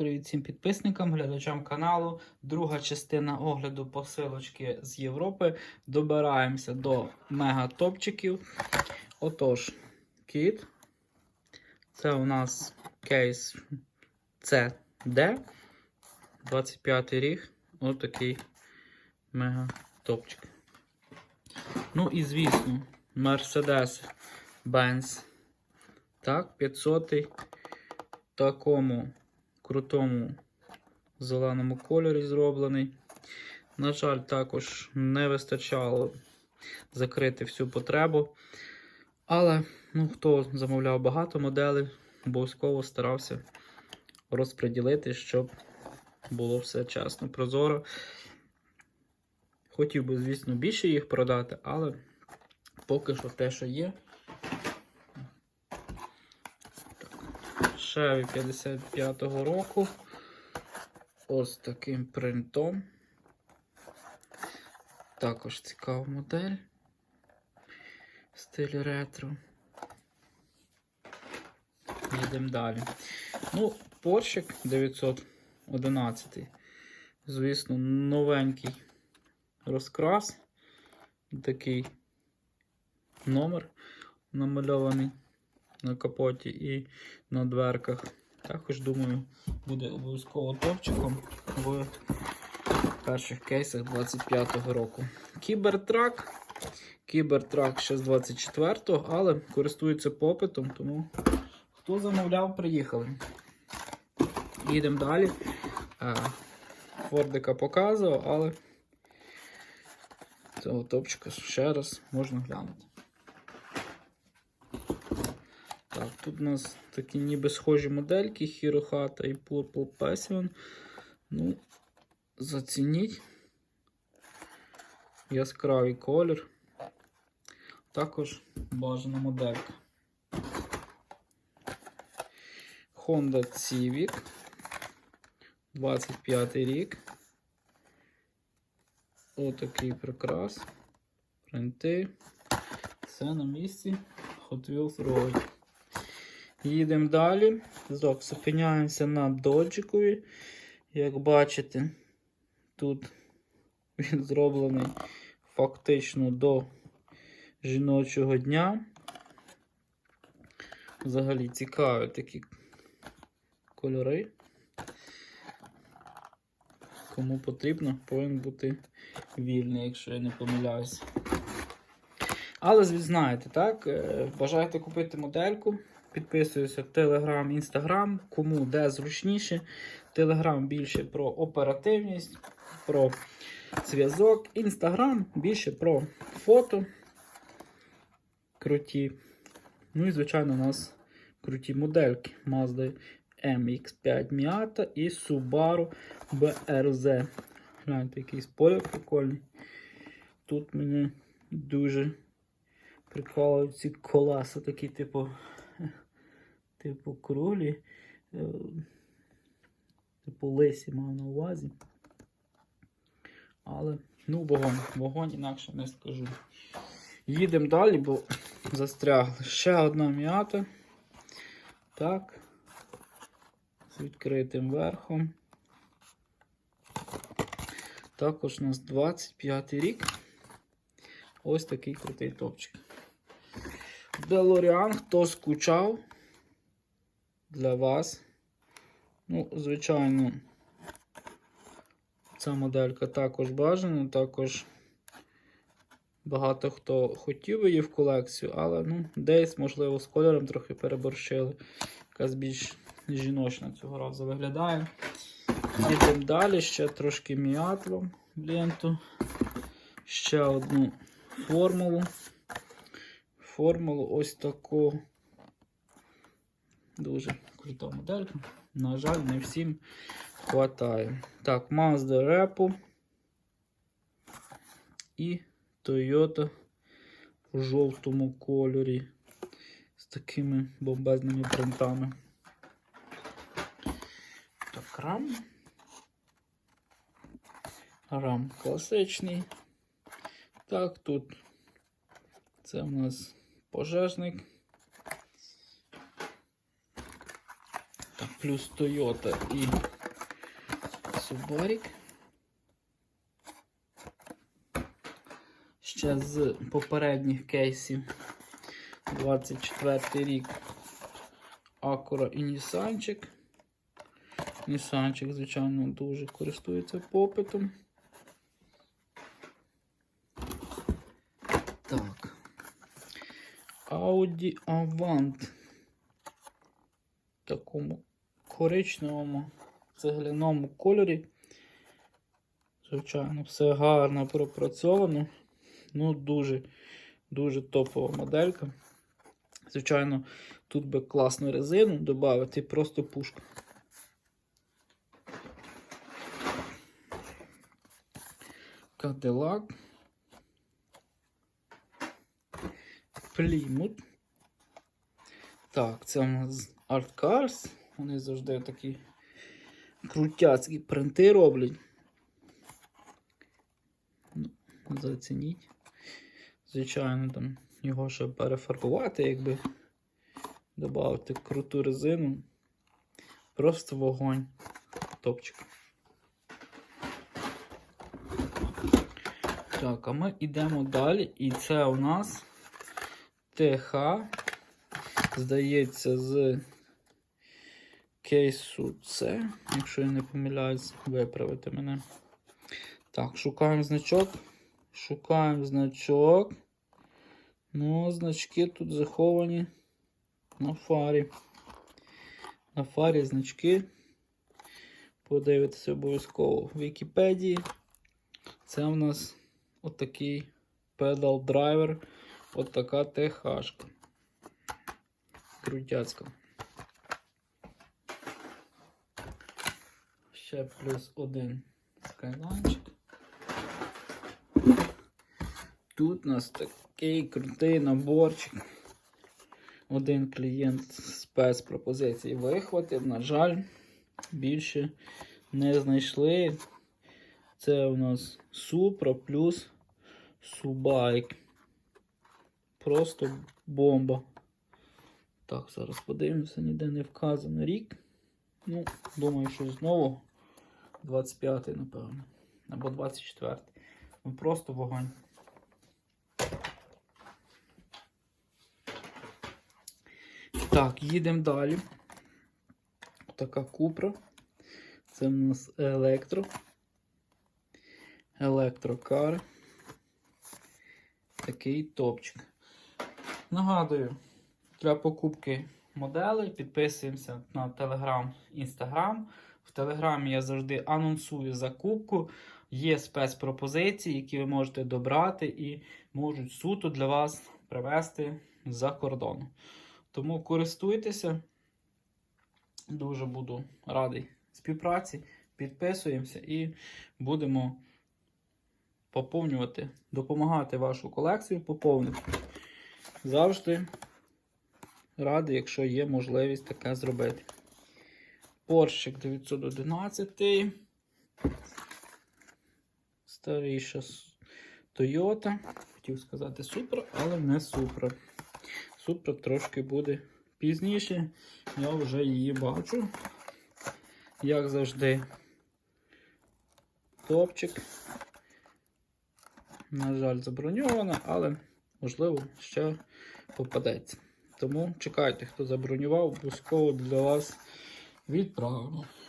Привіт всім підписникам, глядачам каналу. Друга частина огляду посилочки з Європи. Добираємося до мега-топчиків. Отож, кіт. Це у нас кейс CD. 25 рік. Отакий мега-топчик. Ну і звісно, Mercedes Benz. Так, 500 такому крутому зеленому кольорі зроблений. На жаль, також не вистачало закрити всю потребу. Але ну, хто замовляв багато моделей, обов'язково старався розподілити, щоб було все чесно, прозоро. Хотів би, звісно, більше їх продати, але поки що те, що є. Chevy 55-го року. Ось таким принтом. Також цікава модель. Стиль ретро. Їдемо далі. Ну, Порщик 911. Звісно, новенький розкрас. Такий номер намальований на капоті і на дверках. Також, думаю, буде обов'язково топчиком в перших кейсах 25-го року. Кібертрак. Кібертрак ще з 24-го, але користується попитом, тому хто замовляв, приїхали. Їдемо далі. Е, Фордика показував, але цього топчика ще раз можна глянути. Так, тут у нас такі ніби схожі модельки Hirohata і Purple Passion. Ну, зацініть. Яскравий колір. Також бажана моделька. Honda Civic. 25 рік. Отакий прикрас. Принти. Все на місці. Hot Wheels Road. Їдемо далі. Зок, зупиняємося на доджикові. Як бачите, тут він зроблений фактично до жіночого дня. Взагалі цікаві такі кольори. Кому потрібно, повинен бути вільний, якщо я не помиляюся. Але знаєте, так? е, Бажаєте купити модельку. Підписуюся в Telegram, Instagram, кому де зручніше. Telegram більше про оперативність, про зв'язок. Instagram більше про фото. Круті. Ну і, звичайно, у нас круті модельки. Mazda MX5 Miata і Subaru BRZ. Гляньте, який спойлер прикольний. Тут мені дуже приколують ці колеса такі, типу, типу круглі. е, Типу лисі мав на увазі. Але, ну, вогонь, вогонь інакше не скажу. Їдемо далі, бо застрягли. Ще одна м'ята. Так. З відкритим верхом. Також у нас 25 рік. Ось такий крутий топчик. Делоріан, хто скучав для вас. Ну, звичайно, ця моделька також бажана, також багато хто хотів її в колекцію, але ну, десь, можливо, з кольором трохи переборщили. Якась більш жіночна цього разу виглядає. Йдемо далі, ще трошки міатло ленту. Ще одну формулу. Формулу ось таку. Дуже крута моделька. На жаль, не всім хватає. Так, Mazda Repo і Toyota в жовтому кольорі з такими бомбезними принтами. Так, рам. Рам класичний. Так, тут це у нас пожежник. Плюс Toyota і Subaru. Ще з попередніх кейсів 24 рік Acura і Нісанчик. Нісанчик, звичайно, дуже користується попитом. Так. Audi Avant. В такому коричневому цегляному кольорі. Звичайно, все гарно пропрацьовано. Ну, дуже, дуже топова моделька. Звичайно, тут би класну резину додати, просто пушка. Cadillac. Plymouth. Так, це у нас Art Cars. Вони завжди такі крутяцькі принти роблять. Ну, Зацініть. Звичайно, там його ще перефарбувати, якби додати круту резину. Просто вогонь. Топчик. Так, а ми йдемо далі, і це у нас ТХ. Здається, з кейсу С, якщо я не помиляюсь, виправити мене. Так, шукаємо значок. Шукаємо значок. Ну, значки тут заховані на фарі. На фарі значки. Подивитися обов'язково в Вікіпедії. Це у нас отакий педал драйвер. От така ТХшка. Крутяцька. Ще плюс один скайланчик. Тут у нас такий крутий наборчик. Один клієнт спецпропозиції вихватив. На жаль, більше не знайшли. Це у нас Supra плюс Subaik. Просто бомба. Так, зараз подивимося, ніде не вказано рік. Ну, думаю, що знову 25-й, напевно. Або 24-й. Ну просто вогонь. Так, їдемо далі. Така купра. Це в нас електро. Електрокар. Такий топчик. Нагадую, для покупки моделей підписуємося на Telegram, Instagram. В Телеграмі я завжди анонсую закупку. Є спецпропозиції, які ви можете добрати і можуть суто для вас привезти з-за кордону. Тому користуйтеся. Дуже буду радий співпраці. Підписуємося і будемо поповнювати, допомагати вашу колекцію поповнити. Завжди радий, якщо є можливість таке зробити. Порщик 911. Старіша Toyota. Хотів сказати Supra, але не Supra. Supra трошки буде пізніше. Я вже її бачу. Як завжди, топчик. На жаль, заброньована, але можливо ще попадеться. Тому чекайте, хто забронював, обов'язково для вас Vitrola.